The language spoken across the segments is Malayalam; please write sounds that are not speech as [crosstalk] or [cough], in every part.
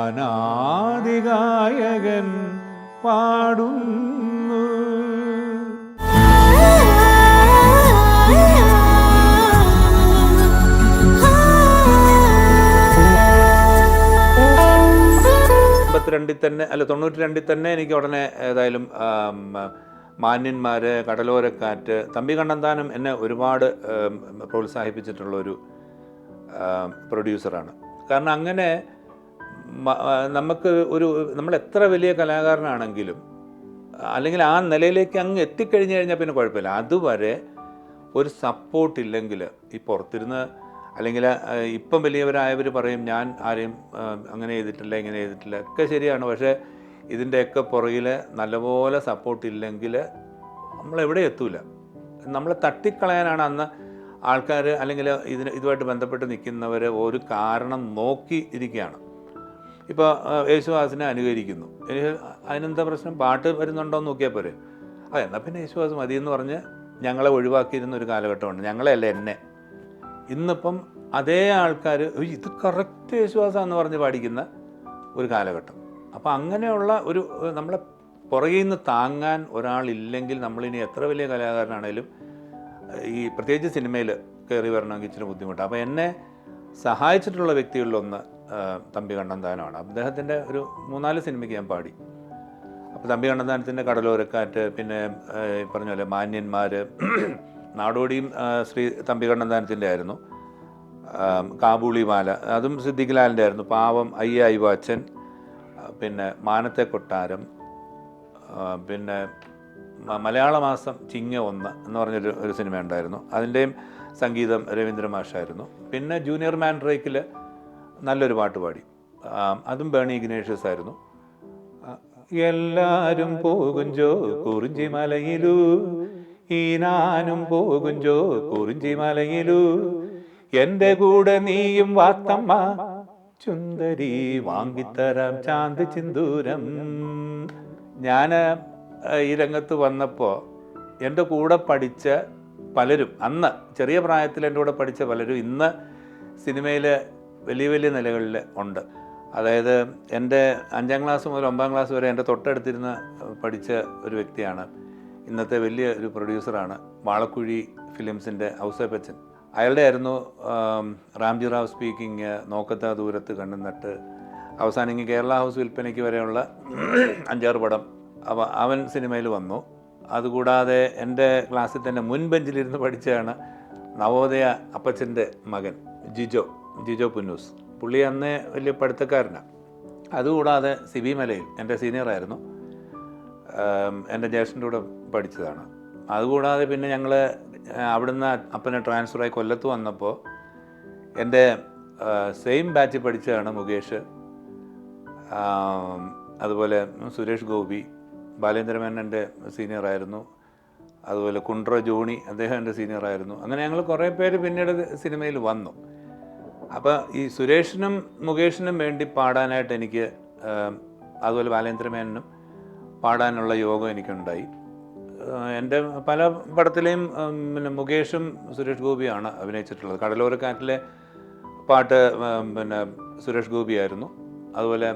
അനാദിഗായകൻ പാടുന്നു. ണ്ടിൽ തന്നെ അല്ല തൊണ്ണൂറ്റി രണ്ടിൽ തന്നെ എനിക്ക് ഉടനെ ഏതായാലും മാന്യന്മാർ കടലോരക്കാറ്റ് തമ്പി കണ്ണന്താനം എന്നെ ഒരുപാട് പ്രോത്സാഹിപ്പിച്ചിട്ടുള്ളൊരു പ്രൊഡ്യൂസറാണ്. കാരണം അങ്ങനെ നമുക്ക് ഒരു നമ്മൾ എത്ര വലിയ കലാകാരനാണെങ്കിലും അല്ലെങ്കിൽ ആ നിലയിലേക്ക് അങ്ങ് എത്തിക്കഴിഞ്ഞു കഴിഞ്ഞാൽ പിന്നെ കുഴപ്പമില്ല. അതുവരെ ഒരു സപ്പോർട്ട് ഇല്ലെങ്കിൽ ഈ പുറത്തിരുന്ന് അല്ലെങ്കിൽ ഇപ്പം വലിയവരായവർ പറയും ഞാൻ ആരെയും അങ്ങനെ ചെയ്തിട്ടില്ല ഇങ്ങനെ ചെയ്തിട്ടില്ല ഒക്കെ ശരിയാണ്. പക്ഷേ ഇതിന്റെയൊക്കെ പുറകിൽ നല്ലപോലെ സപ്പോർട്ട് ഇല്ലെങ്കിൽ നമ്മളെവിടെ എത്തൂല. നമ്മളെ തട്ടിക്കളയാനാണ് അന്ന് ആൾക്കാർ അല്ലെങ്കിൽ ഇതിന് ഇതുമായിട്ട് ബന്ധപ്പെട്ട് നിൽക്കുന്നവർ ഒരു കാരണം നോക്കി ഇരിക്കുകയാണ്. ഇപ്പോൾ യേശുദാസിനെ അനുകരിക്കുന്നു. അതിനെന്താ പ്രശ്നം? പാട്ട് വരുന്നുണ്ടോ എന്ന് നോക്കിയാൽ പോരെ. ആ എന്നാൽ പിന്നെ യേശുദാസ് മതി എന്ന് പറഞ്ഞ് ഞങ്ങളെ ഒഴിവാക്കിയിരുന്ന ഒരു കാലഘട്ടമുണ്ട്. ഞങ്ങളെയല്ല എന്നെ. ഇന്നിപ്പം അതേ ആൾക്കാർ ഇത് കറക്റ്റ് യേശുദാസാന്ന് പറഞ്ഞ് പാടിക്കുന്ന ഒരു കാലഘട്ടം. അപ്പോൾ അങ്ങനെയുള്ള ഒരു നമ്മളെ പുറകിൽ നിന്ന് താങ്ങാൻ ഒരാളില്ലെങ്കിൽ നമ്മളിനി എത്ര വലിയ കലാകാരനാണേലും ഈ പ്രത്യേകിച്ച് സിനിമയിൽ കയറി വരണമെങ്കിൽ ഇച്ചിരി ബുദ്ധിമുട്ടാണ് അപ്പോൾ എന്നെ സഹായിച്ചിട്ടുള്ള വ്യക്തികളിലൊന്ന് തമ്പി കണ്ണന്താനമാണ്. അദ്ദേഹത്തിന്റെ ഒരു മൂന്നാൽ സിനിമയ്ക്ക് ഞാൻ പാടി. അപ്പോൾ തമ്പി കണ്ണന്താനത്തിന്റെ കടലോരക്കാറ്റ് പിന്നെ ഈ പറഞ്ഞ പോലെ മാന്യന്മാർ [clears throat] നാടോടിയും ശ്രീ തമ്പി കണ്ണന്താനത്തിന്റെ ആയിരുന്നു. കാബൂളി കാബൂളിമാല അതും സിദ്ദിഖ്ലാലിന്റെ ആയിരുന്നു. പാവം അയ്യ അയ്വാച്ചൻ പിന്നെ മാനത്തെ കൊട്ടാരം പിന്നെ മലയാള മാസം ചിങ്ങ ഒന്ന് എന്ന് പറഞ്ഞൊരു ഒരു സിനിമ ഉണ്ടായിരുന്നു. അതിന്റെയും സംഗീതം രവീന്ദ്ര മാഷായിരുന്നു പിന്നെ ജൂനിയർ മാൻ മാൻഡ്രേക്കിൽ നല്ലൊരു പാട്ട് പാടി. അതും ബേണി ഇഗ്നേഷ്യസ് ആയിരുന്നു. എല്ലാരും പോകുഞ്ചോ കുറിഞ്ചി മലയിലൂ ഈ നാനും പോകുഞ്ചോ കുറിഞ്ചി മലയിലൂ എന്റെ കൂടെ നീയും വാത്തമ്മ ചുന്ദരി വാങ്ങിത്തരാം ചാന്ത് ചിന്തൂരം ഞാൻ ഈ രംഗത്ത് വന്നപ്പോൾ എന്റെ കൂടെ പഠിച്ച പലരും അന്ന് ചെറിയ പ്രായത്തിൽ എന്റെ കൂടെ പഠിച്ച പലരും ഇന്ന് സിനിമയിൽ വലിയ വലിയ നിലകളിൽ ഉണ്ട്. അതായത് എന്റെ അഞ്ചാം ക്ലാസ് മുതൽ ഒമ്പതാം ക്ലാസ് വരെ എന്റെ തൊട്ടടുത്തിരുന്ന് പഠിച്ച ഒരു വ്യക്തിയാണ്. ഇന്നത്തെ വലിയ ഒരു പ്രൊഡ്യൂസറാണ് വാളക്കുഴി ഫിലിംസിന്റെ ഔസേപ്പച്ചൻ അയാളുടെ ആയിരുന്നു റാംജി റാവ് സ്പീക്കിംഗ് നോക്കത്ത ദൂരത്ത് കണ്ണും നട്ട് അവസാനം ഇങ്ങനെ കേരള ഹൗസ് വിൽപ്പനയ്ക്ക് വരെയുള്ള അഞ്ചാറ് പടം അവ അവൻ സിനിമയിൽ വന്നു. അതുകൂടാതെ എന്റെ ക്ലാസ്സിൽ തന്നെ മുൻ ബെഞ്ചിലിരുന്ന് പഠിച്ചതാണ് നവോദയ അപ്പച്ചന്റെ മകൻ ജിജോ. ജിജോ പുന്നൂസ്. പുള്ളി അന്ന് വലിയ പഠിത്തക്കാരനാണ് അതുകൂടാതെ സി ബി മലയിൽ എന്റെ സീനിയറായിരുന്നു എന്റെ ജ്യേഷ്ഠന്റെ കൂടെ പഠിച്ചതാണ്. അതുകൂടാതെ പിന്നെ ഞങ്ങൾ അവിടുന്ന് അപ്പനെ ട്രാൻസ്ഫറായി കൊല്ലത്ത് വന്നപ്പോൾ എന്റെ സെയിം ബാച്ച് പഠിച്ചതാണ് മുകേഷ്. അതുപോലെ സുരേഷ് ഗോപി ബാലേന്ദ്രമേൻ എന്റെ സീനിയറായിരുന്നു അതുപോലെ കുണ്ട്ര ജോണി അദ്ദേഹം എന്റെ സീനിയറായിരുന്നു അങ്ങനെ ഞങ്ങൾ കുറേ പേര് പിന്നീട് സിനിമയിൽ വന്നു. അപ്പോൾ ഈ സുരേഷിനും മുകേഷിനും വേണ്ടി പാടാനായിട്ട് എനിക്ക് അതുപോലെ ബാലേന്ദ്രമേനനും പാടാനുള്ള യോഗം എനിക്കുണ്ടായി. എന്റെ പല പടത്തിലെയും പിന്നെ മുകേഷും സുരേഷ് ഗോപിയാണ് അഭിനയിച്ചിട്ടുള്ളത്. കടലോരക്കാറ്റിലെ പാട്ട് പിന്നെ സുരേഷ് ഗോപിയായിരുന്നു. അതുപോലെ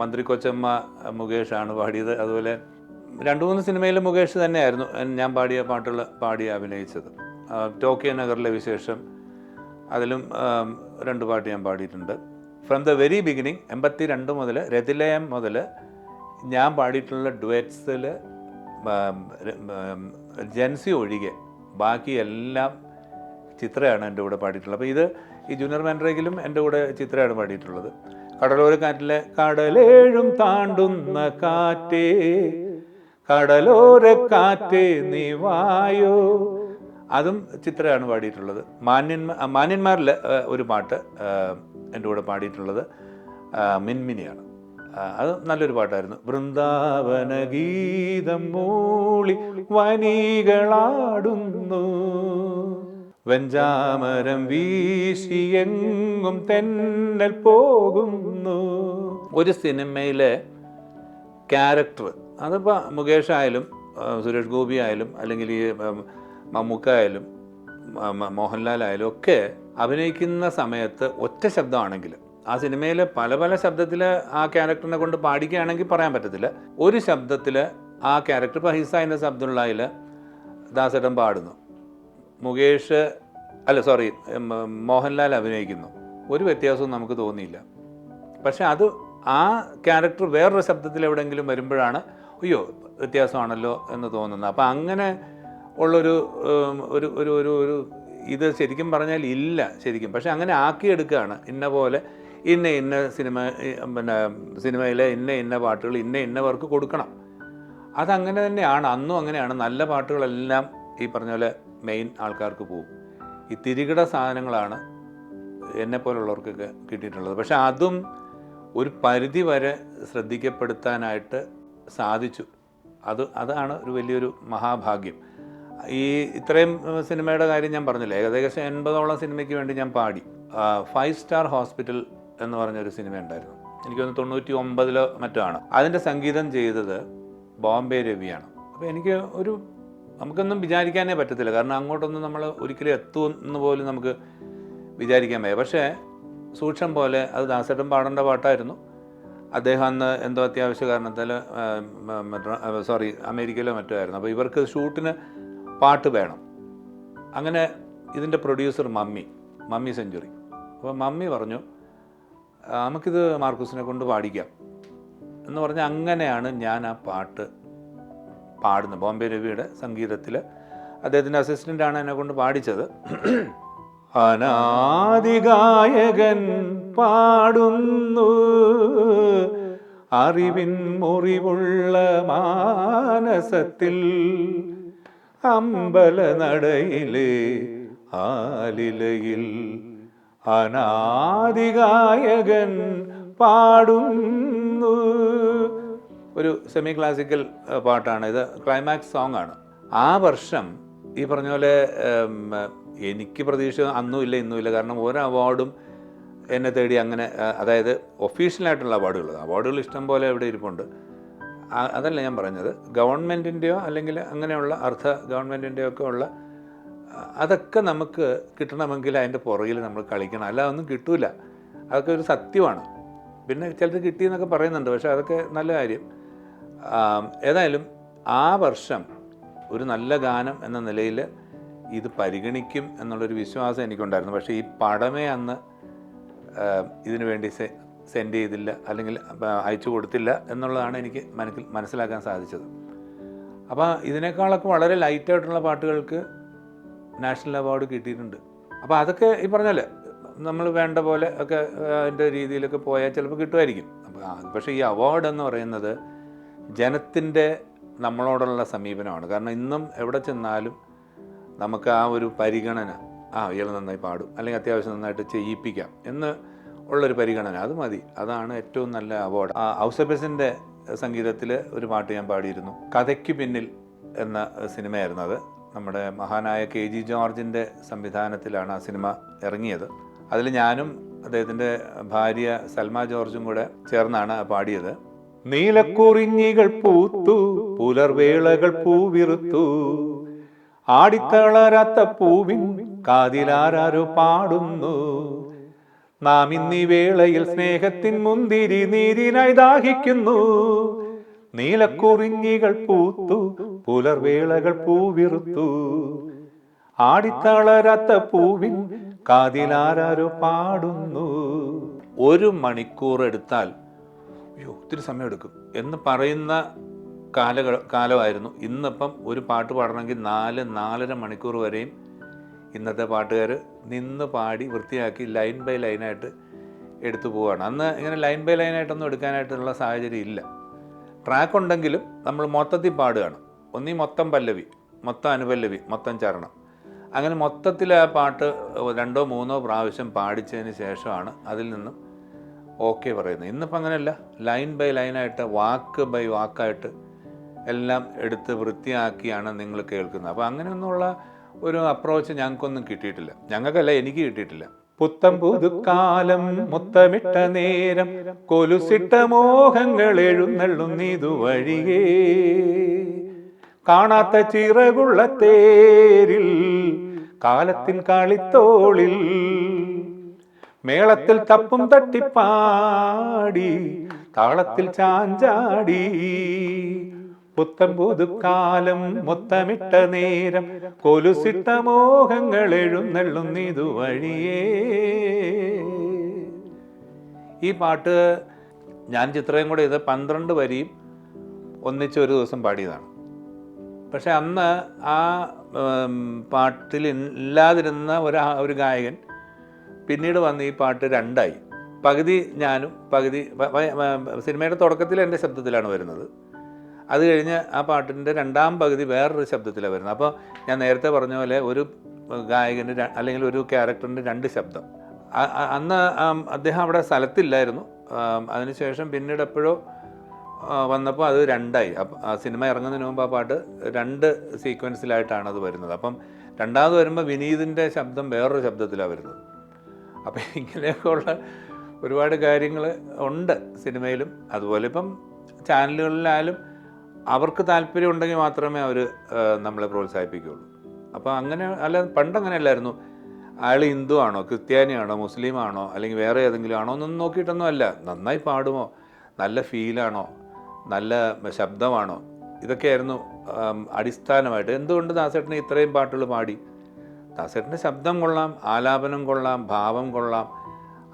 മന്ത്രി കൊച്ചമ്മ മുകേഷാണ് പാടിയത്. അതുപോലെ രണ്ട് മൂന്ന് സിനിമയിൽ മുകേഷ് തന്നെയായിരുന്നു ഞാൻ പാടിയ പാട്ടുകൾ പാടി അഭിനയിച്ചത്. ടോക്കിയ നഗറിലെ വിശേഷം അതിലും രണ്ട് പാട്ട് ഞാൻ പാടിയിട്ടുണ്ട്. ഫ്രം ദ വെരി ബിഗിനിങ് എൺപത്തി രണ്ട് മുതൽ രതിലയം മുതൽ ഞാൻ പാടിയിട്ടുള്ള ഡുവറ്റ്സിൽ ജൻസി ഒഴികെ ബാക്കി എല്ലാം ചിത്രയാണ് എന്റെ കൂടെ പാടിയിട്ടുള്ളത്. അപ്പോൾ ഇത് ഈ ജൂനിയർ മാൻഡ്രേക്കിലും എന്റെ കൂടെ ചിത്രയാണ് പാടിയിട്ടുള്ളത്. കടലോരക്കാറ്റിലെ കടലേഴും താണ്ടുന്ന കാറ്റേ കടലോരക്കാറ്റേ നീ വായോ അതും ചിത്രയാണ് പാടിയിട്ടുള്ളത്. മാന്യന്മാ മാന്യന്മാരിൽ ഒരു പാട്ട് എന്റെ കൂടെ പാടിയിട്ടുള്ളത് മിൻമിനിയാണ്. അത് നല്ലൊരു പാട്ടായിരുന്നു. വൃന്ദാവന ഗീതം മൂളി വനികളാടുന്നു. വെഞ്ചാമരം വീശിയെങ്ങും തെന്നൽ പോകുന്നു. ഒരു സിനിമയിലെ ക്യാരക്ടർ അതിപ്പോൾ മുകേഷ് ആയാലും സുരേഷ് ഗോപി ആയാലും അല്ലെങ്കിൽ ഈ മമ്മൂക്ക ആയാലും മ- മ- മോഹൻലാൽ ആയാലും ഒക്കെ അഭിനയിക്കുന്ന സമയത്ത് ഒറ്റ ശബ്ദമാണെങ്കിൽ ആ സിനിമയിൽ പല പല ശബ്ദത്തിൽ ആ ക്യാരക്ടറിനെ കൊണ്ട് പാടിക്കുകയാണെങ്കിൽ പറയാൻ പറ്റത്തില്ല. ഒരു ശബ്ദത്തിൽ ആ ക്യാരക്ടർ ഇപ്പോൾ ഹിസായിന്റെ ശബ്ദമുള്ളതിൽ ദാസേട്ടൻ പാടുന്നു. മുകേഷ് അല്ല സോറി മോഹൻലാൽ അഭിനയിക്കുന്നു. ഒരു വ്യത്യാസവും നമുക്ക് തോന്നിയില്ല. പക്ഷെ അത് ആ ക്യാരക്ടർ വേറൊരു ശബ്ദത്തിൽ എവിടെയെങ്കിലും വരുമ്പോഴാണ് അയ്യോ വ്യത്യാസമാണല്ലോ എന്ന് തോന്നുന്നത്. അപ്പം അങ്ങനെ ഉള്ളൊരു ഒരു ഒരു ഒരു ഒരു ഇത് ശരിക്കും പറഞ്ഞാൽ ഇല്ല ശരിക്കും. പക്ഷെ അങ്ങനെ ആക്കിയെടുക്കുകയാണ്. ഇന്ന പോലെ ഇന്ന ഇന്ന സിനിമ പിന്നെ സിനിമയിലെ ഇന്ന ഇന്ന പാട്ടുകൾ ഇന്ന ഇന്നവർക്ക് കൊടുക്കണം. അതങ്ങനെ തന്നെയാണ്. അന്നും അങ്ങനെയാണ്. നല്ല പാട്ടുകളെല്ലാം ഈ പറഞ്ഞ പോലെ മെയിൻ ആൾക്കാർക്ക് പോകും ഈ തിരികിട സാധനങ്ങളാണ് എന്നെ പോലുള്ളവർക്കൊക്കെ കിട്ടിയിട്ടുള്ളത്. പക്ഷെ അതും ഒരു പരിധി വരെ ശ്രദ്ധിക്കപ്പെടുത്താനായിട്ട് സാധിച്ചു. അത് അതാണ് ഒരു വലിയൊരു മഹാഭാഗ്യം. ഈ ഇത്രയും സിനിമയുടെ കാര്യം ഞാൻ പറഞ്ഞില്ല? ഏകദേശം എൺപതോളം സിനിമയ്ക്ക് വേണ്ടി ഞാൻ പാടി. ഫൈവ് സ്റ്റാർ ഹോസ്പിറ്റൽ എന്ന് പറഞ്ഞൊരു സിനിമ ഉണ്ടായിരുന്നു എനിക്ക് തോന്നുന്നു തൊണ്ണൂറ്റി ഒമ്പതിലോ മറ്റോ ആണ്. അതിന്റെ സംഗീതം ചെയ്തത് ബോംബെ രവിയാണ്. അപ്പോൾ എനിക്ക് ഒരു നമുക്കൊന്നും വിചാരിക്കാനേ പറ്റത്തില്ല. കാരണം അങ്ങോട്ടൊന്നും നമ്മൾ ഒരിക്കലും എത്തുമെന്ന് പോലും നമുക്ക് വിചാരിക്കാൻ വയ്യ. പക്ഷേ സൂക്ഷം പോലെ അത് ദാസേട്ടൻ പാടേണ്ട പാട്ടായിരുന്നു. അദ്ദേഹം അന്ന് എന്തോ അത്യാവശ്യ കാരണത്താൽ സോറി അമേരിക്കയിലോ മറ്റോ ആയിരുന്നു. അപ്പോൾ ഇവർക്ക് ഷൂട്ടിന് പാട്ട് വേണം. അങ്ങനെ ഇതിന്റെ പ്രൊഡ്യൂസർ മമ്മി മമ്മി സെഞ്ചുറി. അപ്പോൾ മമ്മി പറഞ്ഞു നമുക്കിത് മാർക്കൂസിനെ കൊണ്ട് പാടിക്കാം. എന്ന് പറഞ്ഞാൽ അങ്ങനെയാണ് ഞാൻ ആ പാട്ട് പാടുന്നത്. ബോംബെ രവിയുടെ സംഗീതത്തിൽ അദ്ദേഹത്തിന്റെ അസിസ്റ്റന്റാണ് എന്നെ കൊണ്ട് പാടിച്ചത്. അനാദിഗായകൻ പാടുന്നു. അറിവിൻ മുറിവുള്ള മാനസത്തിൽ അമ്പല നടയിലെ ആലിലയിൽ അനാദിഗായകൻ പാടുന്നു. ഒരു സെമി ക്ലാസിക്കൽ പാട്ടാണ്. ഇത് ക്ലൈമാക്സ് സോങ് ആണ്. ആ വർഷം ഈ പറഞ്ഞ പോലെ എനിക്ക് പ്രതീക്ഷ അന്നും ഇല്ല ഇന്നും ഇല്ല. കാരണം ഓരോ അവാർഡും എന്നെ തേടി അങ്ങനെ അതായത് ഒഫീഷ്യലായിട്ടുള്ള അവാർഡുകൾ. അവാർഡുകൾ ഇഷ്ടം പോലെ ഇവിടെ ഇരിപ്പുണ്ട്. അതല്ല ഞാൻ പറഞ്ഞത്. ഗവൺമെന്റിന്റെയോ അല്ലെങ്കിൽ അങ്ങനെയുള്ള അർദ്ധ ഗവൺമെന്റിന്റെയോ ഒക്കെ ഉള്ള അതൊക്കെ നമുക്ക് കിട്ടണമെങ്കിൽ അതിന്റെ പുറകിൽ നമ്മൾ കളിക്കണം. അല്ല ഒന്നും കിട്ടൂല. അതൊക്കെ ഒരു സത്യമാണ്. പിന്നെ ചിലത് കിട്ടിയെന്നൊക്കെ പറയുന്നുണ്ട്. പക്ഷേ അതൊക്കെ നല്ല കാര്യം. ഏതായാലും ആ വർഷം ഒരു നല്ല ഗാനം എന്ന നിലയിൽ ഇത് പരിഗണിക്കും എന്നുള്ളൊരു വിശ്വാസം എനിക്കുണ്ടായിരുന്നു. പക്ഷേ ഈ പടമേ അന്ന് ഇതിനു വേണ്ടി സെൻഡ് ചെയ്തില്ല അല്ലെങ്കിൽ അയച്ചു കൊടുത്തില്ല എന്നുള്ളതാണ് എനിക്ക് മനസ്സിൽ മനസ്സിലാക്കാൻ സാധിച്ചത്. അപ്പോൾ ഇതിനേക്കാളൊക്കെ വളരെ ലൈറ്റായിട്ടുള്ള പാട്ടുകൾക്ക് നാഷണൽ അവാർഡ് കിട്ടിയിട്ടുണ്ട്. അപ്പോൾ അതൊക്കെ ഈ പറഞ്ഞാൽ നമ്മൾ വേണ്ട പോലെ ഒക്കെ അതിന്റെ രീതിയിലൊക്കെ പോയാൽ ചിലപ്പോൾ കിട്ടുമായിരിക്കും. അപ്പോൾ പക്ഷേ ഈ അവാർഡ് എന്ന് പറയുന്നത് ജനത്തിന്റെ നമ്മളോടുള്ള സമീപനമാണ്. കാരണം ഇന്നും എവിടെ ചെന്നാലും നമുക്ക് ആ ഒരു പരിഗണന ആ ഇയാൾ നന്നായി പാടും അല്ലെങ്കിൽ അത്യാവശ്യം നന്നായിട്ട് ചെയ്യിപ്പിക്കാം എന്ന് ഉള്ളൊരു പരിഗണന. അത് മതി. അതാണ് ഏറ്റവും നല്ല അവാർഡ് ഔസബസിന്റെ സംഗീതത്തിൽ ഒരു പാട്ട് ഞാൻ പാടിയിരുന്നു. കഥയ്ക്ക് പിന്നിൽ എന്ന സിനിമയായിരുന്നു അത്. നമ്മുടെ മഹാനായ കെ ജി ജോർജിന്റെ സംവിധാനത്തിലാണ് ആ സിനിമ ഇറങ്ങിയത്. അതിൽ ഞാനും അദ്ദേഹത്തിന്റെ ഭാര്യ സൽമ ജോർജും കൂടെ ചേർന്നാണ് പാടിയത്. നീലക്കുറിഞ്ഞികൾ പൂത്തു പുലർവേളകൾ പൂവിറുത്തു ആടിത്തളരാത്ത പൂവിൻ കാതിലാരോ പാടുന്നു. നാം ഇന്നീ വേളയിൽ സ്നേഹത്തിൻ മുന്തിരി നീരിനായി ദാഹിക്കുന്നു. നീലക്കുറിഞ്ഞികൾ പൂത്തു പുലർവേളകൾ പൂവിറുത്തു. ആടിത്തളരാത്ത പൂവിൻ കാതിലാരോ പാടുന്നു. ഒരു മണിക്കൂർ എടുത്താൽ അയ്യോ സമയം എടുക്കും എന്ന് പറയുന്ന കാല കാലമായിരുന്നു. ഇന്നിപ്പം ഒരു പാട്ട് പാടണമെങ്കിൽ നാല് നാലര മണിക്കൂർ വരെയും ഇന്നത്തെ പാട്ടുകാർ നിന്ന് പാടി വൃത്തിയാക്കി ലൈൻ ബൈ ലൈനായിട്ട് എടുത്തു പോവുകയാണ് അന്ന് ഇങ്ങനെ ലൈൻ ബൈ ലൈനായിട്ടൊന്നും എടുക്കാനായിട്ടുള്ള സാഹചര്യം ഇല്ല. ട്രാക്ക് ഉണ്ടെങ്കിലും നമ്മൾ മൊത്തത്തിൽ പാടുകയാണ്. ഒന്നീ മൊത്തം പല്ലവി മൊത്തം അനുപല്ലവി മൊത്തം ചരണം. അങ്ങനെ മൊത്തത്തിൽ ആ പാട്ട് രണ്ടോ മൂന്നോ പ്രാവശ്യം പാടിച്ചതിന് ശേഷമാണ് അതിൽ നിന്നും ഓക്കെ പറയുന്നത്. ഇന്നിപ്പോൾ അങ്ങനെയല്ല. ലൈൻ ബൈ ലൈനായിട്ട് വാക്ക് ബൈ വാക്കായിട്ട് എല്ലാം എടുത്ത് വൃത്തിയാക്കിയാണ് നിങ്ങൾ കേൾക്കുന്നത്. അപ്പോൾ അങ്ങനെയൊന്നുമുള്ള ഒരു അപ്രോച്ച് ഞങ്ങൾക്കൊന്നും കിട്ടിയിട്ടില്ല. ഞങ്ങൾക്കല്ല എനിക്ക് കിട്ടിയിട്ടില്ല. പുത്തം പുതുക്കാലം മുത്തമിട്ട നേരം കൊലുസിട്ട മോഹങ്ങൾ എഴുന്നള്ളുന്നിതു വഴിയേ കാണാത്ത ചിറകുള്ള തേരിൽ കാലത്തിൻ കളിത്തോളിൽ മേളത്തിൽ തപ്പും തട്ടിപ്പാടി താളത്തിൽ ചാഞ്ചാടി പുത്തം പുതുക്കാലം മുത്തമിട്ട നേരം കൊലുസിട്ട മോഹങ്ങൾ എഴുന്നള്ളുന്നിതു വഴിയേ. ഈ പാട്ട് ഞാൻ ചിത്രയും കൂടെ ഇത് പന്ത്രണ്ട് വരിയും ഒന്നിച്ച് ഒരു ദിവസം പാടിയതാണ്. പക്ഷെ അന്ന് ആ പാട്ടിൽ ഇല്ലാതിരുന്ന ഒരു ഒരു ഗായകൻ പിന്നീട് വന്ന് ഈ പാട്ട് രണ്ടായി. പകുതി ഞാനും പകുതി സിനിമയുടെ തുടക്കത്തിൽ എന്റെ ശബ്ദത്തിലാണ് വരുന്നത്. അത് കഴിഞ്ഞ് ആ പാട്ടിന്റെ രണ്ടാം പകുതി വേറൊരു ശബ്ദത്തിലാണ് വരുന്നത്. അപ്പോൾ ഞാൻ നേരത്തെ പറഞ്ഞ പോലെ ഒരു ഗായകന്റെ അല്ലെങ്കിൽ ഒരു ക്യാരക്ടറിന്റെ രണ്ട് ശബ്ദം. അന്ന് അദ്ദേഹം അവിടെ സ്ഥലത്തില്ലായിരുന്നു. അതിനുശേഷം പിന്നീട് എപ്പോഴോ വന്നപ്പോൾ അത് രണ്ടായി. ആ സിനിമ ഇറങ്ങുന്നതിന് മുമ്പ് ആ പാട്ട് രണ്ട് സീക്വൻസിലായിട്ടാണ് അത് വരുന്നത്. അപ്പം രണ്ടാമത് വരുമ്പോൾ വിനീതിന്റെ ശബ്ദം വേറൊരു ശബ്ദത്തിലാണ് വരുന്നത്. അപ്പം ഇങ്ങനെയൊക്കെയുള്ള ഒരുപാട് കാര്യങ്ങൾ ഉണ്ട് സിനിമയിലും. അതുപോലെ ഇപ്പം ചാനലുകളിലായാലും അവർക്ക് താല്പര്യം ഉണ്ടെങ്കിൽ മാത്രമേ അവർ നമ്മളെ പ്രോത്സാഹിപ്പിക്കുകയുള്ളൂ. അപ്പോൾ അങ്ങനെ അല്ല പണ്ട് പണ്ടങ്ങനെയല്ലായിരുന്നു. അയാൾ ഹിന്ദു ആണോ ക്രിസ്ത്യാനിയാണോ മുസ്ലിമാണോ അല്ലെങ്കിൽ വേറെ ഏതെങ്കിലും ആണോ എന്നൊന്നും നോക്കിയിട്ടൊന്നും അല്ല നന്നായി പാടുമോ നല്ല ഫീലാണോ നല്ല ശബ്ദമാണോ ഇതൊക്കെയായിരുന്നു അടിസ്ഥാനമായിട്ട്. എന്തുകൊണ്ട് ദാസേട്ടന് ഇത്രയും പാട്ടുകൾ പാടി? ദാസേട്ടന്റെ ശബ്ദം കൊള്ളാം ആലാപനം കൊള്ളാം ഭാവം കൊള്ളാം.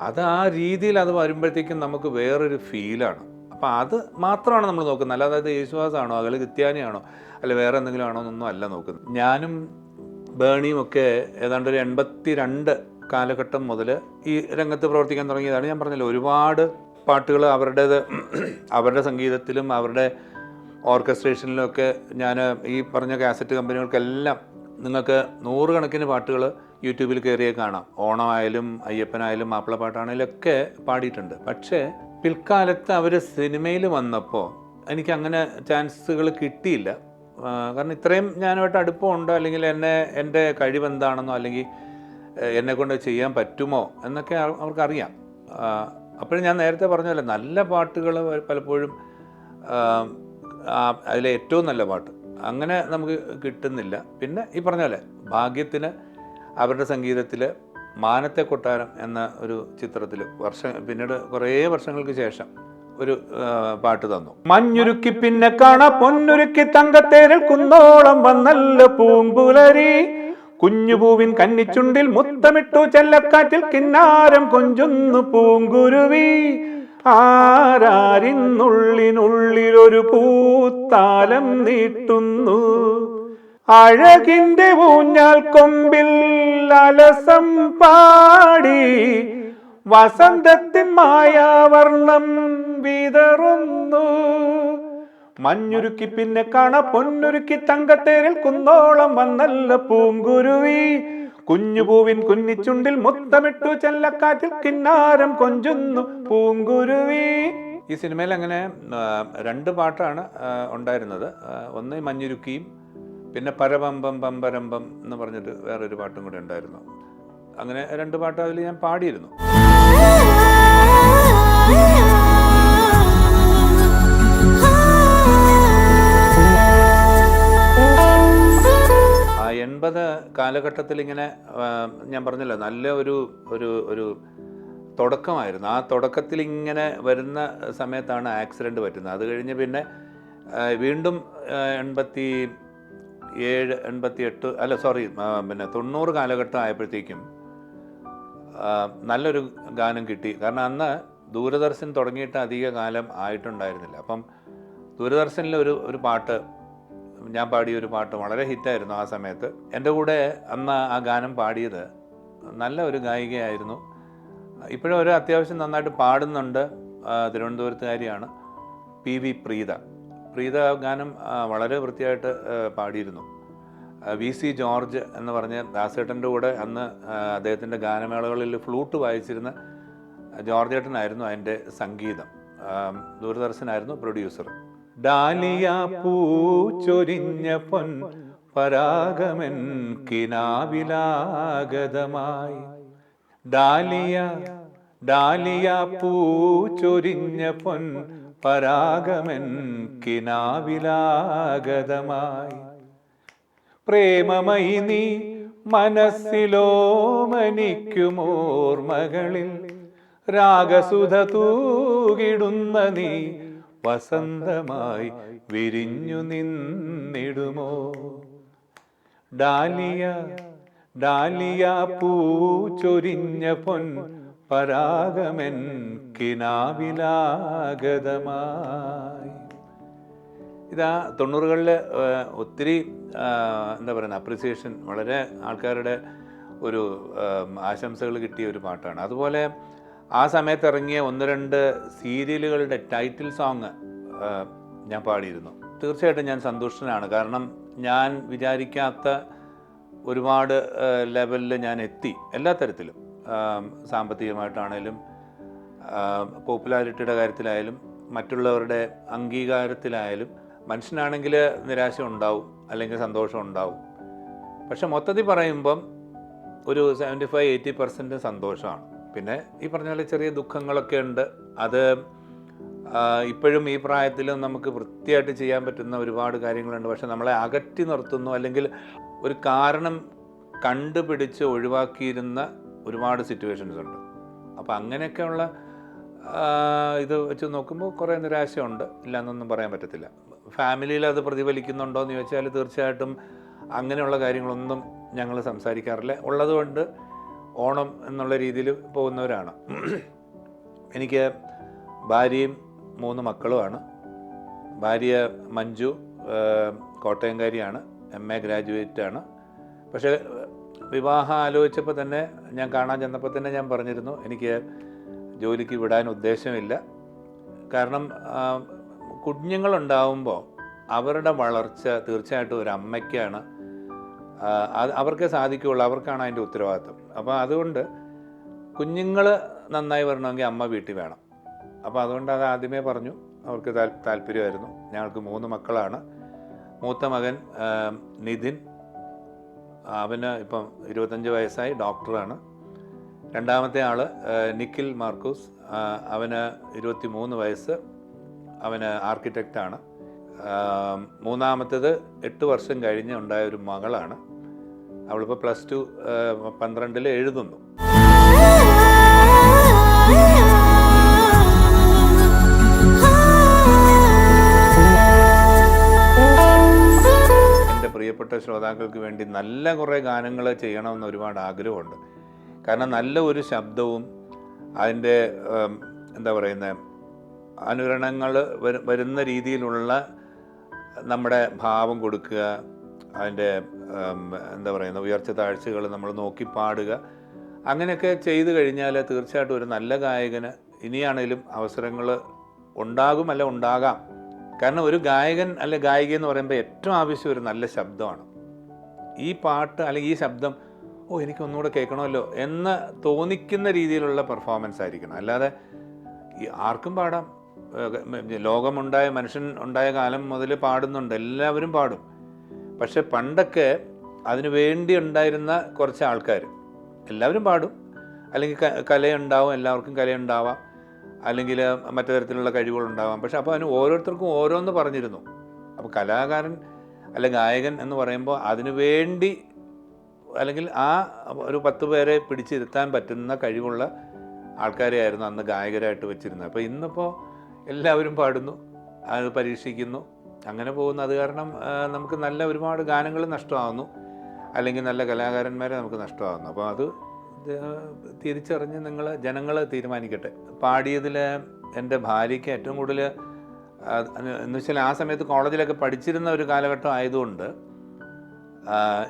അത് ആ രീതിയിൽ അത് വരുമ്പോഴത്തേക്കും നമുക്ക് വേറൊരു ഫീലാണ്. അപ്പോൾ അത് മാത്രമാണ് നമ്മൾ നോക്കുന്നത്. അല്ലാതെ അത് യേശുവാസാണോ അയാൾ ക്രിസ്ത്യാനിയാണോ അല്ല വേറെ എന്തെങ്കിലും ആണോ എന്നൊന്നും അല്ല നോക്കുന്നത്. ഞാനും ബേണിയും ഒക്കെ ഏതാണ്ട് ഒരു എൺപത്തി രണ്ട് കാലഘട്ടം മുതൽ ഈ രംഗത്ത് പ്രവർത്തിക്കാൻ തുടങ്ങിയതാണ്. ഞാൻ പറഞ്ഞല്ലോ ഒരുപാട് പാട്ടുകൾ അവരുടേത് അവരുടെ സംഗീതത്തിലും അവരുടെ ഓർക്കസ്ട്രേഷനിലും ഒക്കെ ഞാൻ ഈ പറഞ്ഞ കാസറ്റ് കമ്പനികൾക്കെല്ലാം നിങ്ങൾക്ക് നൂറുകണക്കിന് പാട്ടുകൾ യൂട്യൂബിൽ കയറിയേ കാണാം. ഓണമായാലും അയ്യപ്പനായാലും മാപ്പിളപ്പാട്ടാണെങ്കിലും ഒക്കെ പാടിയിട്ടുണ്ട്. പക്ഷേ പിൽക്കാലത്ത് അവർ സിനിമയിൽ വന്നപ്പോൾ എനിക്ക് അങ്ങനെ ചാൻസുകൾ കിട്ടിയില്ല കാരണം ഇത്രയും ഞാനുമായിട്ട് അടുപ്പമുണ്ടോ? അല്ലെങ്കിൽ എന്നെ എന്റെ കഴിവെന്താണെന്നോ? അല്ലെങ്കിൽ എന്നെ കൊണ്ട് ചെയ്യാൻ പറ്റുമോ? എന്നൊക്കെ അവർക്കറിയാം. അപ്പോഴും ഞാൻ നേരത്തെ പറഞ്ഞല്ലോ നല്ല പാട്ടുകൾ പലപ്പോഴും അതിലെ ഏറ്റവും നല്ല പാട്ട്. അങ്ങനെ നമുക്ക് കിട്ടുന്നില്ല. പിന്നെ ഈ പറഞ്ഞ പോലെ ഭാഗ്യത്തിന് അവരുടെ സംഗീതത്തിൽ മാനത്തെ കൊട്ടാരം എന്ന ഒരു ചിത്രത്തിൽ വർഷം പിന്നീട് കുറേ വർഷങ്ങൾക്ക് ശേഷം ഒരു പാട്ട് തന്നു. മഞ്ഞുരുക്കി പിന്നെ കാണ പൊന്നുരുക്കി തങ്കത്തേരിൽ കുന്നോളം വന്നല്ല പൂങ്കുലരി കുഞ്ഞുപൂവിൻ കന്നിച്ചുണ്ടിൽ മുത്തമിട്ടു ചെല്ലക്കാറ്റിൽ കിന്നാരം കൊഞ്ചുന്നു പൂങ്കുരുവി. ആരാരിന്നുള്ളിനുള്ളിലൊരു പൂത്താലം നീട്ടുന്നു. അഴകിന്റെ ഊഞ്ഞാൽ കൊമ്പിൽ അലസം പാടി വസന്തത്തിൻ മായാവർണം വിതറുന്നു. മഞ്ഞുരുക്കി പിന്നെ കാണ പൊന്നുരുക്കി തങ്കത്തേരിൽ കുന്നോളം വന്നല്ല പൂങ്കുരുവി. കുഞ്ഞുപൂവിൻ കുഞ്ഞിച്ചുണ്ടിൽ മുത്തമിട്ടു ചെല്ലക്കാറ്റിൽ കിന്നാരം കൊഞ്ചുന്നു പൂങ്കുരുവി. ഈ സിനിമയിൽ അങ്ങനെ രണ്ട് പാട്ടാണ് ഉണ്ടായിരുന്നത്. ഒന്ന് മഞ്ഞുരുക്കിയും പിന്നെ പരപമ്പം പമ്പരമ്പം എന്ന് പറഞ്ഞിട്ട് വേറൊരു പാട്ടും കൂടെ ഉണ്ടായിരുന്നു. അങ്ങനെ രണ്ട് പാട്ട് അതിൽ ഞാൻ പാടിയിരുന്നു. ആ എൺപത് കാലഘട്ടത്തിൽ ഇങ്ങനെ ഞാൻ പറഞ്ഞല്ലോ നല്ല ഒരു ഒരു ഒരു തുടക്കമായിരുന്നു. ആ തുടക്കത്തിൽ ഇങ്ങനെ വരുന്ന സമയത്താണ് ആക്സിഡന്റ് പറ്റുന്നത്. അത് കഴിഞ്ഞ് പിന്നെ വീണ്ടും എൺപത്തി ഏഴ് എൺപത്തി എട്ട് അല്ല സോറി പിന്നെ തൊണ്ണൂറ് കാലഘട്ടം ആയപ്പോഴത്തേക്കും നല്ലൊരു ഗാനം കിട്ടി. കാരണം അന്ന് ദൂരദർശൻ തുടങ്ങിയിട്ട് അധിക കാലം ആയിട്ടുണ്ടായിരുന്നില്ല. അപ്പം ദൂരദർശനിലെ ഒരു ഒരു പാട്ട് ഞാൻ പാടിയ ഒരു പാട്ട് വളരെ ഹിറ്റായിരുന്നു ആ സമയത്ത്. എന്റെ കൂടെ അന്ന് ആ ഗാനം പാടിയത് നല്ല ഒരു ഗായികയായിരുന്നു. ഇപ്പോഴും ഒരു അത്യാവശ്യം നന്നായിട്ട് പാടുന്നുണ്ട് തിരുവനന്തപുരത്തുകാരിയാണ് പി വി പ്രീത. പ്രീത ഗാനം വളരെ വൃത്തിയായിട്ട് പാടിയിരുന്നു. വി സി ജോർജ് എന്ന് പറഞ്ഞ ദാസേട്ടന്റെ കൂടെ അന്ന് അദ്ദേഹത്തിന്റെ ഗാനമേളകളിൽ ഫ്ലൂട്ട് വായിച്ചിരുന്ന ജോർജ് ഏട്ടനായിരുന്നു അതിന്റെ സംഗീതം. ദൂരദർശനായിരുന്നു പ്രൊഡ്യൂസർ. ഡാലിയ പൂ ചൊരിഞ്ഞ പൊൻ പരാഗമൻ കിനാവിലാഗതമായി. ഡാലിയ ഡാലിയ പൂ ചൊരിഞ്ഞ പൊൻ പരാഗമൻ കിനാവിലാഗതമായി. പ്രേമമൈ നീ മനസ്സിലോ മനിക്കുമോർമകളിൽ രാഗസുധ തൂകിടുന്ന നീ വസന്തമായി വിരിഞ്ഞു നിന്നിടുമോ? ഡാലിയ ഡാലിയ പൂ ചൊരിഞ്ഞ പൊൻ പരാഗമൻ കിനാവിലാഗതമായി. ഇതാ തൊണ്ണൂറുകളിൽ ഒത്തിരി എന്താ പറയുക അപ്രിസിയേഷൻ വളരെ ആൾക്കാരുടെ ഒരു ആശംസകൾ കിട്ടിയ ഒരു പാട്ടാണ്. അതുപോലെ ആ സമയത്ത് ഇറങ്ങിയ ഒന്ന് രണ്ട് സീരിയലുകളുടെ ടൈറ്റിൽ സോങ് ഞാൻ പാടിയിരുന്നു. തീർച്ചയായിട്ടും ഞാൻ സന്തുഷ്ടനാണ്. കാരണം ഞാൻ വിചാരിക്കാത്ത ഒരുപാട് ലെവലിൽ ഞാൻ എത്തി എല്ലാ തരത്തിലും സാമ്പത്തികമായിട്ടാണേലും പോപ്പുലാരിറ്റിയുടെ കാര്യത്തിലായാലും മറ്റുള്ളവരുടെ അംഗീകാരത്തിലായാലും മനുഷ്യനാണെങ്കിൽ നിരാശ ഉണ്ടാവും അല്ലെങ്കിൽ സന്തോഷം ഉണ്ടാവും. പക്ഷെ മൊത്തത്തിൽ പറയുമ്പം ഒരു സെവന്റി ഫൈവ് എയ്റ്റി പെർസെന്റ് സന്തോഷമാണ്. പിന്നെ ഈ പറഞ്ഞ പോലെ ചെറിയ ദുഃഖങ്ങളൊക്കെ ഉണ്ട്. അത് ഇപ്പോഴും ഈ പ്രായത്തിലും നമുക്ക് വൃത്തിയായിട്ട് ചെയ്യാൻ പറ്റുന്ന ഒരുപാട് കാര്യങ്ങളുണ്ട്. പക്ഷെ നമ്മളെ അകറ്റി നിർത്തുന്നു അല്ലെങ്കിൽ ഒരു കാരണം കണ്ടുപിടിച്ച് ഒഴിവാക്കിയിരുന്ന ഒരുപാട് സിറ്റുവേഷൻസ് ഉണ്ട്. അപ്പോൾ അങ്ങനെയൊക്കെയുള്ള ഇത് വെച്ച് നോക്കുമ്പോൾ കുറേ നിരാശയുണ്ട്. ഇല്ല എന്നൊന്നും പറയാൻ പറ്റത്തില്ല. ഫാമിലിയിൽ അത് പ്രതിഫലിക്കുന്നുണ്ടോ എന്ന് ചോദിച്ചാൽ തീർച്ചയായിട്ടും അങ്ങനെയുള്ള കാര്യങ്ങളൊന്നും ഞങ്ങൾ സംസാരിക്കാറില്ല. ഉള്ളതുകൊണ്ട് ഓണം എന്നുള്ള രീതിയിൽ പോകുന്നവരാണ്. എനിക്ക് ഭാര്യയും മൂന്ന് മക്കളുമാണ്. ഭാര്യ മഞ്ജു കോട്ടയംകാരിയാണ്. എം എ ഗ്രാജുവേറ്റാണ്. പക്ഷേ വിവാഹം ആലോചിച്ചപ്പോൾ തന്നെ ഞാൻ കാണാൻ ചെന്നപ്പോൾ തന്നെ ഞാൻ പറഞ്ഞിരുന്നു എനിക്ക് ജോലിക്ക് വിടാൻ ഉദ്ദേശമില്ല. കാരണം കുഞ്ഞുങ്ങളുണ്ടാവുമ്പോൾ അവരുടെ വളർച്ച തീർച്ചയായിട്ടും ഒരു അമ്മയ്ക്കാണ് അവർക്കേ സാധിക്കുകയുള്ളൂ അവർക്കാണ് അതിന്റെ ഉത്തരവാദിത്വം. അപ്പോൾ അതുകൊണ്ട് കുഞ്ഞുങ്ങൾ നന്നായി വരണമെങ്കിൽ അമ്മ വീട്ടിൽ വേണം. അപ്പോൾ അതുകൊണ്ട് അത് ആദ്യമേ പറഞ്ഞു അവർക്ക് താല്പര്യമായിരുന്നു. ഞങ്ങൾക്ക് മൂന്ന് മക്കളാണ്. മൂത്ത മകൻ നിതിൻ അവന് ഇപ്പം ഇരുപത്തഞ്ച് വയസ്സായി ഡോക്ടറാണ്. രണ്ടാമത്തെ ആൾ നിഖിൽ മാർക്കൂസ്. അവന് ഇരുപത്തി മൂന്ന് വയസ്സ്. അവന് ആർക്കിടെക്റ്റാണ് മൂന്നാമത്തേത് എട്ട് വർഷം കഴിഞ്ഞ് ഉണ്ടായ ഒരു മകളാണ്. അവളിപ്പോൾ പ്ലസ് ടു പന്ത്രണ്ടിൽ എഴുതുന്നു. [laughs] പ്രിയപ്പെട്ട ശ്രോതാക്കൾക്ക് വേണ്ടി നല്ല കുറേ ഗാനങ്ങൾ ചെയ്യണമെന്ന് ഒരുപാട് ആഗ്രഹമുണ്ട്. കാരണം നല്ല ഒരു ശബ്ദവും അതിന്റെ എന്താ പറയുന്നത് അനുകരണങ്ങൾ വരുന്ന രീതിയിലുള്ള നമ്മുടെ ഭാവം കൊടുക്കുക അതിന്റെ എന്താ പറയുന്ന ഉയർച്ച താഴ്ചകൾ നമ്മൾ നോക്കി പാടുക അങ്ങനെയൊക്കെ ചെയ്തു കഴിഞ്ഞാൽ തീർച്ചയായിട്ടും ഒരു നല്ല ഗായകന് ഇനിയാണേലും അവസരങ്ങൾ ഉണ്ടാകും അല്ല ഉണ്ടാകാം. കാരണം ഒരു ഗായകൻ അല്ലെ ഗായിക എന്ന് പറയുമ്പോൾ ഏറ്റവും ആവശ്യം ഒരു നല്ല ശബ്ദമാണ്. ഈ പാട്ട് അല്ലെങ്കിൽ ഈ ശബ്ദം ഓ എനിക്ക് ഒന്നുകൂടെ കേൾക്കണമല്ലോ എന്ന് തോന്നിക്കുന്ന രീതിയിലുള്ള പെർഫോമൻസ് ആയിരിക്കണം. അല്ലാതെ ആർക്കും പാടാം. ലോകമുണ്ടായ മനുഷ്യൻ ഉണ്ടായ കാലം മുതൽ പാടുന്നുണ്ട്. എല്ലാവരും പാടും. പക്ഷെ പണ്ടൊക്കെ അതിനു വേണ്ടി ഉണ്ടായിരുന്ന കുറച്ച് ആൾക്കാർ എല്ലാവരും പാടും. അല്ലെങ്കിൽ കലയുണ്ടാവും എല്ലാവർക്കും കലയുണ്ടാവാം. അല്ലെങ്കിൽ മറ്റു തരത്തിലുള്ള കഴിവുകളുണ്ടാവാം. പക്ഷെ അപ്പോൾ അതിന് ഓരോരുത്തർക്കും ഓരോന്ന് പറഞ്ഞിരുന്നു. അപ്പോൾ കലാകാരൻ അല്ലെ ഗായകൻ എന്ന് പറയുമ്പോൾ അതിനു വേണ്ടി അല്ലെങ്കിൽ ആ ഒരു പത്ത് പേരെ പിടിച്ചിരുത്താൻ പറ്റുന്ന കഴിവുള്ള ആൾക്കാരെയായിരുന്നു അന്ന് ഗായകരായിട്ട് വെച്ചിരുന്നത്. അപ്പോൾ ഇന്നിപ്പോൾ എല്ലാവരും പാടുന്നു അത് പരീക്ഷിക്കുന്നു അങ്ങനെ പോകുന്നു. അത് കാരണം നമുക്ക് നല്ല ഒരുപാട് ഗാനങ്ങൾ നഷ്ടമാകുന്നു അല്ലെങ്കിൽ നല്ല കലാകാരന്മാരെ നമുക്ക് നഷ്ടമാകുന്നു അപ്പോൾ അത് തിരിച്ചറിഞ്ഞ് നിങ്ങൾ ജനങ്ങൾ തീരുമാനിക്കട്ടെ. പാടിയതിൽ എന്റെ ഭാര്യയ്ക്ക് ഏറ്റവും കൂടുതൽ എന്ന് വെച്ചാൽ ആ സമയത്ത് കോളേജിലൊക്കെ പഠിച്ചിരുന്ന ഒരു കാലഘട്ടം ആയതുകൊണ്ട്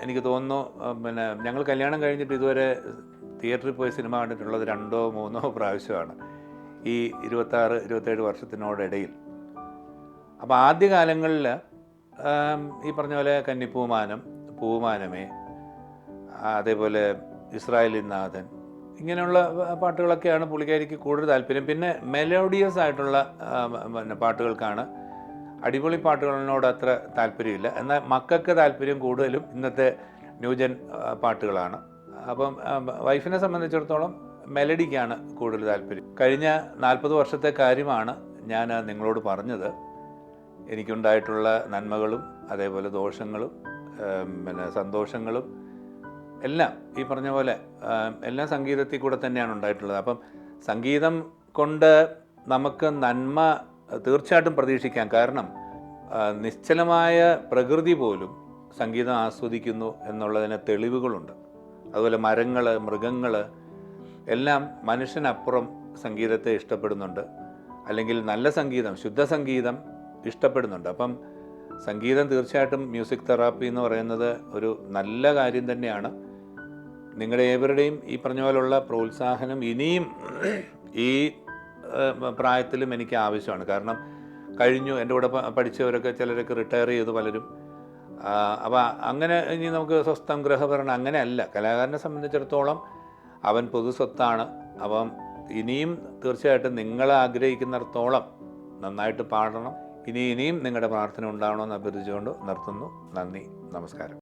എനിക്ക് തോന്നുന്നു പിന്നെ ഞങ്ങൾ കല്യാണം കഴിഞ്ഞിട്ട് ഇതുവരെ തിയേറ്ററിൽ പോയി സിനിമ കണ്ടിട്ടുള്ളത് രണ്ടോ മൂന്നോ പ്രാവശ്യമാണ്. ഈ ഇരുപത്താറ് ഇരുപത്തേഴ് വർഷത്തിനോടിടയിൽ. അപ്പോൾ ആദ്യകാലങ്ങളിൽ ഈ പറഞ്ഞ പോലെ കന്നിപ്പൂമാനം പൂമാനമേ അതേപോലെ ഇസ്രായേലിൻ നാഥൻ. ഇങ്ങനെയുള്ള പാട്ടുകളൊക്കെയാണ് പുള്ളിക്കാരിക്ക് കൂടുതൽ താല്പര്യം. പിന്നെ മെലോഡിയസ് ആയിട്ടുള്ള പിന്നെ പാട്ടുകൾക്കാണ് അടിപൊളി പാട്ടുകളിനോട് അത്ര താല്പര്യമില്ല. എന്നാൽ മക്കൾക്ക് താല്പര്യം കൂടുതലും ഇന്നത്തെ ന്യൂജൻ പാട്ടുകളാണ്. അപ്പം വൈഫിനെ സംബന്ധിച്ചിടത്തോളം മെലഡിക്കാണ് കൂടുതൽ താല്പര്യം. കഴിഞ്ഞ നാൽപ്പത് വർഷത്തെ കാര്യമാണ് ഞാൻ നിങ്ങളോട് പറഞ്ഞത്. എനിക്കുണ്ടായിട്ടുള്ള നന്മകളും അതേപോലെ ദോഷങ്ങളും പിന്നെ സന്തോഷങ്ങളും എല്ലാം ഈ പറഞ്ഞ പോലെ എല്ലാം സംഗീതത്തിൽ കൂടെ തന്നെയാണ് ഉണ്ടായിട്ടുള്ളത്. അപ്പം സംഗീതം കൊണ്ട് നമുക്ക് നന്മ തീർച്ചയായിട്ടും പ്രതീക്ഷിക്കാം. കാരണം നിശ്ചലമായ പ്രകൃതി പോലും സംഗീതം ആസ്വദിക്കുന്നു എന്നുള്ളതിന് തെളിവുകളുണ്ട്. അതുപോലെ മരങ്ങൾ മൃഗങ്ങൾ എല്ലാം മനുഷ്യനപ്പുറം സംഗീതത്തെ ഇഷ്ടപ്പെടുന്നുണ്ട്. അല്ലെങ്കിൽ നല്ല സംഗീതം ശുദ്ധ സംഗീതം ഇഷ്ടപ്പെടുന്നുണ്ട്. അപ്പം സംഗീതം തീർച്ചയായിട്ടും മ്യൂസിക് തെറാപ്പി എന്ന് പറയുന്നത് ഒരു നല്ല കാര്യം തന്നെയാണ്. നിങ്ങളുടെ ഏവരുടെയും ഈ പറഞ്ഞ പോലുള്ള പ്രോത്സാഹനം ഇനിയും ഈ പ്രായത്തിലും എനിക്ക് ആവശ്യമാണ്. കാരണം കഴിഞ്ഞു എന്റെ കൂടെ പഠിച്ചവരൊക്കെ ചിലരൊക്കെ റിട്ടയർ ചെയ്തു പലരും. അപ്പോൾ അങ്ങനെ ഇനി നമുക്ക് സ്വസ്ഥം ഗൃഹഭരണം അങ്ങനെയല്ല. കലാകാരനെ സംബന്ധിച്ചിടത്തോളം അവൻ പൊതുസ്വത്താണ് അപ്പം ഇനിയും തീർച്ചയായിട്ടും നിങ്ങൾ ആഗ്രഹിക്കുന്നിടത്തോളം നന്നായിട്ട് പാടണം. ഇനി ഇനിയും നിങ്ങളുടെ പ്രാർത്ഥന ഉണ്ടാവണമെന്ന് അഭ്യർത്ഥിച്ചുകൊണ്ട് നിർത്തുന്നു. നന്ദി. നമസ്കാരം.